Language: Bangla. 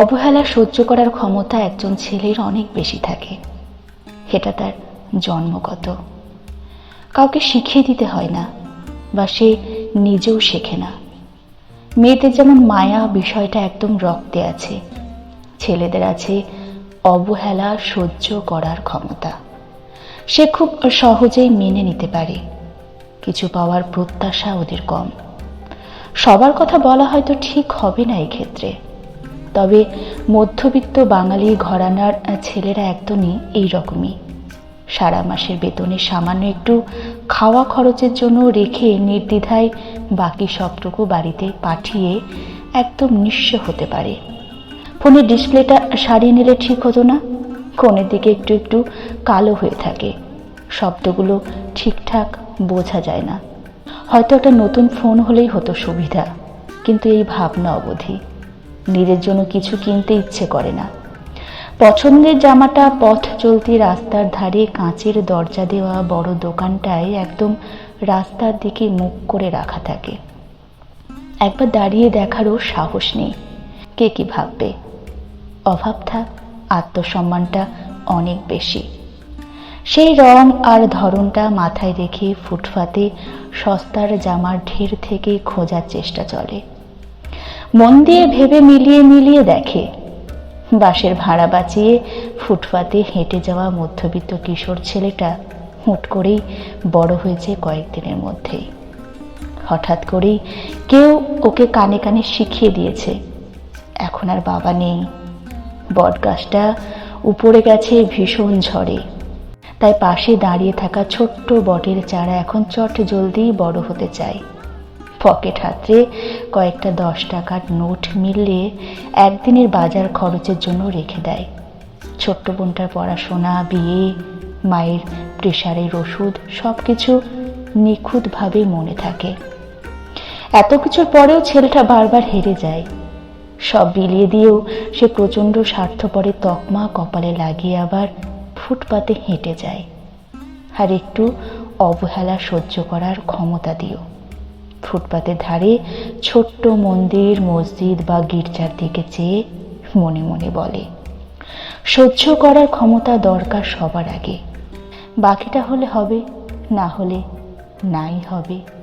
অবহেলা সহ্য করার ক্ষমতা একজন ছেলের অনেক বেশি থাকে। এটা তার জন্মগত। কাউকে শিখিয়ে দিতে হয় না বা সে নিজেও শেখে না। মেয়েদের যেমন মায়া বিষয়টা একদম রক্তে আছে, ছেলেদের আছে অবহেলা সহ্য করার ক্ষমতা। সে খুব সহজেই মেনে নিতে পারে। কিছু পাওয়ার প্রত্যাশা ওদের কম। সবার কথা বলা হয়তো ঠিক হবে না এই ক্ষেত্রে তবে মধ্যবিত্ত বাঙালি ঘরানার ছেলেরা একদমই এই রকমই। সারা মাসের বেতনে সামান্য একটু খাওয়া খরচের জন্য রেখে নির্দ্বিধায় বাকি সবটুকু বাড়িতে পাঠিয়ে একদম নিঃস্ব হতে পারে। ফোনের ডিসপ্লেটা সারিয়ে নিলে ঠিক হতো না। কোণের দিকে একটু একটু কালো হয়ে থাকে। শব্দগুলো ঠিকঠাক বোঝা যায় না। হয়তো একটা নতুন ফোন হলেই হতো সুবিধা। কিন্তু এই ভাবনা অবধি নিজের জন্য কিছু কিনতে ইচ্ছে করে না। পছন্দের জামাটা পথ চলতি রাস্তার ধারে কাঁচের দরজা দেওয়া বড় দোকানটায় একদম রাস্তার দিকে মুখ করে রাখা থাকে। একবার দাঁড়িয়ে দেখারও সাহস নেই। কে কি ভাববে? অভাব থাক, আত্মসম্মানটা অনেক বেশি। সেই রং আর ধরনটা মাথায় রেখে ফুটফাতে সস্তার জামার ঢের থেকে খোঁজার চেষ্টা চলে। মন দিয়ে ভেবে মিলিয়ে মিলিয়ে দেখে। বাসের ভাড়া বাঁচিয়ে ফুটপাতে হেঁটে যাওয়া মধ্যবিত্ত কিশোর ছেলেটা হুট করেই বড় হয়েছে কয়েকদিনের মধ্যেই। হঠাৎ করেই কেউ ওকে কানে কানে শিখিয়ে দিয়েছে, এখন আর বাবা নেই। বটগাছটা উপরে গেছে ভীষণ ঝড়ে। তাই পাশে দাঁড়িয়ে থাকা ছোট্ট বটের চারা এখন চট জলদি বড় হতে চায়। পকেট হাতরে কয়েকটা দশ টাকার নোট মিললে একদিনের বাজার খরচের জন্য রেখে দেয়। ছোট্ট বোনটার পড়াশোনা, বিয়ে, মায়ের প্রেশারের ওষুধ সব কিছু নিখুঁতভাবে মনে থাকে। এত কিছুর পরেও ছেলেটা বারবার হেরে যায়। সব বিলিয়ে দিয়েও সে প্রচণ্ড স্বার্থপরে তকমা কপালে লাগিয়ে আবার ফুটপাতে হেঁটে যায়। আর একটু অবহেলা সহ্য করার ক্ষমতা দিও ফুটপাতের ধারে ছোট্ট মন্দির, মসজিদ বা গির্জার দিকে চেয়ে মনে মনে বলে, সহ্য করার ক্ষমতা দরকার সবার আগে। বাকিটা হলে হবে, না হলে নাই হবে।